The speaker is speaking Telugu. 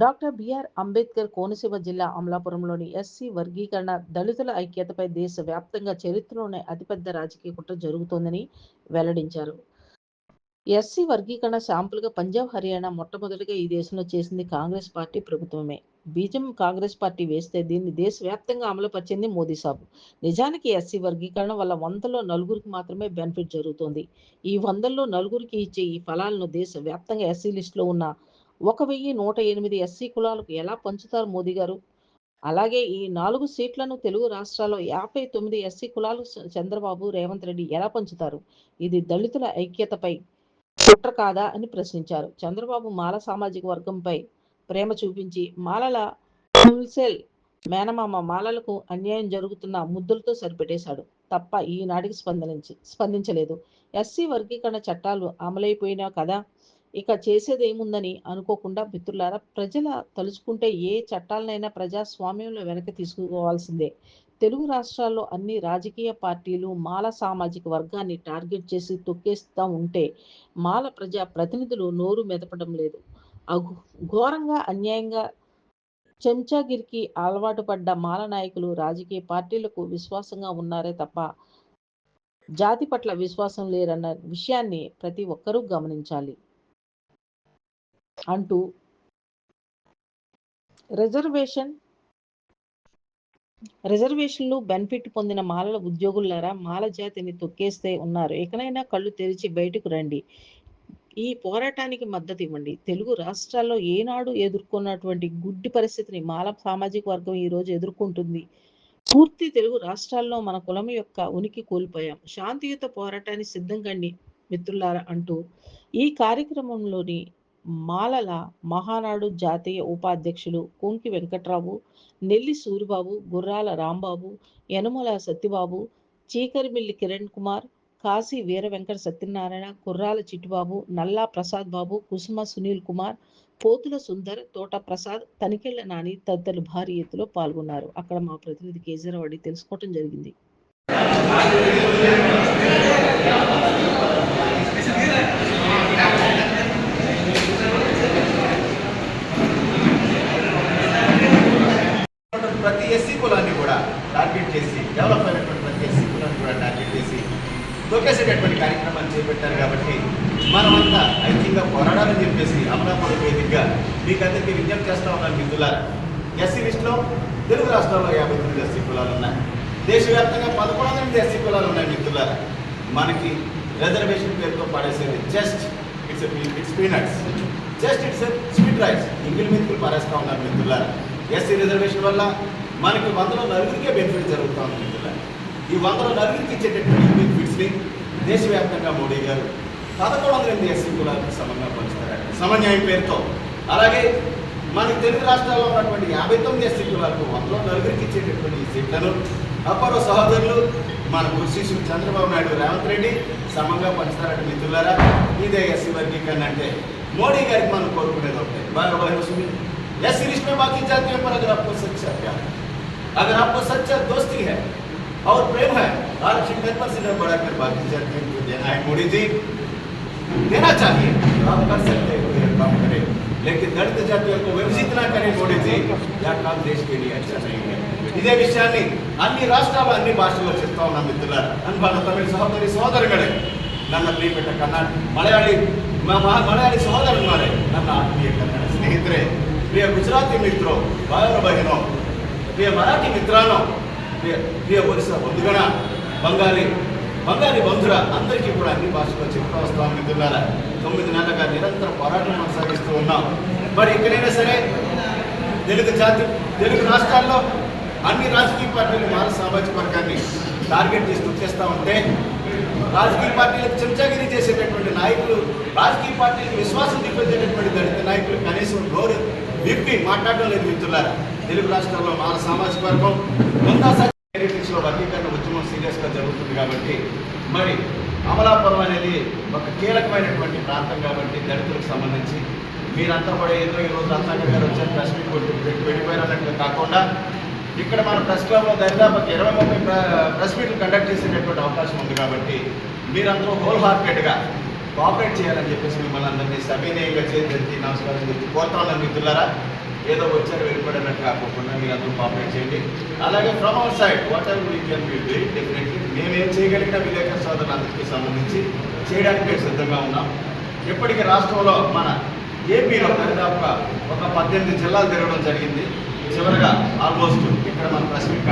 డాక్టర్ బిఆర్ అంబేద్కర్ కోనసీమ జిల్లా అమలాపురంలోని ఎస్సీ వర్గీకరణ దళితుల ఐక్యతపై దేశవ్యాప్తంగా చరిత్రలోనే అతిపెద్ద రాజకీయ కుట్ర జరుగుతోందని వెల్లడించారు. ఎస్సీ వర్గీకరణ శాంపుల్గా పంజాబ్ హర్యానా మొట్టమొదటిగా ఈ దేశంలో చేసింది కాంగ్రెస్ పార్టీ ప్రభుత్వమే. బీజం కాంగ్రెస్ పార్టీ వేస్తే దీన్ని దేశవ్యాప్తంగా అమలుపరిచింది మోదీ సాబు. నిజానికి ఎస్సీ వర్గీకరణ వల్ల వందలో నలుగురికి మాత్రమే బెనిఫిట్ జరుగుతోంది. ఈ వందల్లో నలుగురికి ఇచ్చే ఈ ఫలాలను దేశవ్యాప్తంగా ఎస్సీ లిస్టులో ఉన్న ఒక వెయ్యి నూట ఎనిమిది ఎస్సీ కులాలకు ఎలా పంచుతారు మోదీ గారు? అలాగే ఈ నాలుగు సీట్లను తెలుగు రాష్ట్రాల్లో యాభై తొమ్మిది ఎస్సీ కులాలు చంద్రబాబు రేవంత్ రెడ్డి ఎలా పంచుతారు? ఇది దళితుల ఐక్యతపై కుట్ర కాదా అని ప్రశ్నించారు. చంద్రబాబు మాల సామాజిక వర్గంపై ప్రేమ చూపించి మాలల హోల్సేల్ మేనమామ మాలలకు అన్యాయం జరుగుతున్న ముద్దులతో సరిపెట్టేశాడు. తప్ప ఈనాటికి స్పందించి స్పందించలేదు. ఎస్సీ వర్గీకరణ చట్టాలు అమలైపోయినా కదా ఇక చేసేది ఏముందని అనుకోకుండా మిత్రులారా ప్రజల తలుచుకుంటే ఏ చట్టాలనైనా ప్రజాస్వామ్యంలో వెనక్కి తీసుకోవాల్సిందే. తెలుగు రాష్ట్రాల్లో అన్ని రాజకీయ పార్టీలు మాల సామాజిక వర్గాన్ని టార్గెట్ చేసి తొక్కేస్తూ ఉంటే మాల ప్రజా ప్రతినిధులు నోరు మెదపడం లేదు. అఘు ఘోరంగా అన్యాయంగా చెంచాగిరికి అలవాటు పడ్డ మాల నాయకులు రాజకీయ పార్టీలకు విశ్వాసంగా ఉన్నారే తప్ప జాతి పట్ల విశ్వాసం లేరన్న విషయాన్ని ప్రతి ఒక్కరూ గమనించాలి. అంటూ రిజర్వేషన్ రిజర్వేషన్లు బెనిఫిట్ పొందిన మాలల ఉద్యోగులారా మాల జాతిని తొక్కేస్తే ఉన్నారు. ఎక్కడైనా కళ్ళు తెరిచి బయటకు రండి. ఈ పోరాటానికి మద్దతు ఇవ్వండి. తెలుగు రాష్ట్రాల్లో ఏనాడు ఎదుర్కొన్నటువంటి గుడ్డి పరిస్థితిని మాల సామాజిక వర్గం ఈ రోజు ఎదుర్కొంటుంది. పూర్తి తెలుగు రాష్ట్రాల్లో మన కులం యొక్క ఉనికి కోల్పోయాం. శాంతియుత పోరాటాన్ని సిద్ధం కండి మిత్రులారా అంటూ ఈ కార్యక్రమంలోని మాలల మహానాడు జాతీయ ఉపాధ్యక్షులు కుంకి వెంకట్రావు నెల్లి సూరిబాబు గుర్రాల రాంబాబు యనమల సత్యబాబు చీకరిమిల్లి కిరణ్ కుమార్ కాశీ వీర వెంకట సత్యనారాయణ కుర్రాల చిట్టుబాబు నల్లా ప్రసాద్ బాబు కుసుమ సునీల్ కుమార్ పోతుల సుందర్ తోట ప్రసాద్ తనికెళ్ళ నాని తదితరులు భారీ ఎత్తులో పాల్గొన్నారు. అక్కడ మా ప్రతినిధి కేజీరావు అడిగి తెలుసుకోవటం జరిగింది ప్రతి ఎస్సీ కులాన్ని కూడా టార్గెట్ చేసి డెవలప్ అయినటువంటి ప్రతి ఎస్సీ కులాన్ని కూడా టార్గెట్ చేసి తొక్కేసేటటువంటి కార్యక్రమాన్ని చేపట్టారు కాబట్టి మనమంతా ఐక్యంగా పోరాడాలని చెప్పేసి అమలాపురం వేదికగా మీకు అందరికీ విజ్ఞప్తి చేస్తా ఉన్నాను మిత్రులారా. ఎస్సీ లిస్టులో తెలుగు రాష్ట్రాల్లో యాభై తొమ్మిది ఎస్సీ కులాలు ఉన్నాయి. దేశవ్యాప్తంగా పదకొండు వందల ఎనిమిది ఎస్సీ కులాలు ఉన్నాయి మిత్రులారా. మనకి రిజర్వేషన్ పేరుతో పడేసేది just it's it's peanuts. Just it's sweet rice. ఇంగిల్ మిత్రులు పారేస్తా ఉన్నారు మిత్రులారా. ఎస్సీ రిజర్వేషన్ వల్ల మనకి వందలో నలుగురికే బెనిఫిట్ జరుగుతూ ఉంది మిత్రులారా. ఈ వందలో నలుగురికి ఇచ్చేటటువంటి బెనిఫిట్స్ని దేశవ్యాప్తంగా మోడీ గారు పదకొండు వందల ఎనిమిది ఎస్సీ కులాలకు సమంగా పంచుతారట సమన్యాయం పేరుతో అలాగే మనకి తెలుగు రాష్ట్రాల్లో ఉన్నటువంటి యాభై తొమ్మిది ఎస్సీ కులాలకు వందలో నలుగురికి ఇచ్చేటటువంటి ఈ సీట్లను అప్పరో సహోదరులు మన గురుశిష్యులు చంద్రబాబు నాయుడు రేవంత్ రెడ్డి సమంగా పంచుతారట మిత్రులారా ఇదే ఎస్సీ వర్గీకరణ అంటే మోడీ గారికి మనం కోరుకునేది ఒకటే బాగా బాగా సునీల్ एस सीरीज में बाकी जातियों पर अगर आपको सच्चा प्यार है अगर आपको सच्चा दोस्ती है और प्रेम है आरक्षण टेन परसेंट बढ़ाकर बाकी जातियों को देना है मोदी जी देना चाहिए। काम कर सकते हैं काम करें। लेकिन दलित जातियों को व्यवसित ना करें, मोदी जी, यह काम देश के लिए अच्छा नहीं है। इधे विषयानी अन्नी राष्ट्र अन्नी भाषा चुनाव ना मित्र अंबान तमिल सहोदरी सहोदर ना प्रियपेट कर्ना मलयाली। मलयाली सहोदर मारे। ना आत्मीय कन्ड स्न प्रिय गुजराती मित्रों बार बहनो, प्रिय मराठी मित्रों प्रिय प्रिय ओरसा बंधुगण, बंगाली బంగాళీ బంధుర అందరికీ కూడా అన్ని భాషలో చెప్తా వస్తాం మిత్రులారా తొమ్మిది నెలలుగా నిరంతర పోరాటం కొనసాగిస్తూ ఉన్నాం. మరి ఎక్కడైనా సరే తెలుగు జాతి తెలుగు రాష్ట్రాల్లో అన్ని రాజకీయ పార్టీలు మాల సామాజిక వర్గాన్ని టార్గెట్ చేసి తొక్కేస్తా ఉంటే రాజకీయ పార్టీలకు చెంచాగిరి చేసేటటువంటి నాయకులు రాజకీయ పార్టీలకు విశ్వాసం చూపించేటటువంటి దళిత నాయకులు కనీసం నోరు విప్పి మాట్లాడడం లేదు మిత్రులారా. తెలుగు రాష్ట్రాల్లో మాల సామాజిక వర్గం ఉద్యమం జరుగుతుంది కాబట్టి మరి అమలాపురం అనేది ఒక కీలకమైనటువంటి ప్రాంతం కాబట్టి దళితులకు సంబంధించి మీరంతా కూడా ఏదో ఈ రోజు రత్నాకర్ గారు వచ్చారు ప్రెస్ మీట్ కొట్టి కాకుండా ఇక్కడ మన ప్రెస్ క్లబ్లో దరిదాపు ఇరవై ముప్పై ప్రెస్ మీట్లు కండక్ట్ చేసేటటువంటి అవకాశం ఉంది కాబట్టి మీరందరూ హోల్ హార్టెడ్గా కోఆపరేట్ చేయాలని చెప్పేసి మిమ్మల్ని అందరినీ సవినయంగా చేసి నమస్కారం చెప్పి కోరుతా మిత్రులారా ఏదో వచ్చారు వెళ్ళిపోయినట్టు కాకుండా మీరు అందరూ కోఆపరేట్ చేయండి. అలాగే from our side whatever we can be doing definitely మేము ఏం చేయగలిగిన విలేకరు సోదరులందరికీ సంబంధించి చేయడానికి సిద్ధంగా ఉన్నాం. ఇప్పటికీ రాష్ట్రంలో మన ఏపీలో దాదాపుగా ఒక పద్దెనిమిది జిల్లాలు తిరగడం జరిగింది. చివరిగా ఆల్మోస్ట్ ఇక్కడ మన ప్రెస్ మీట్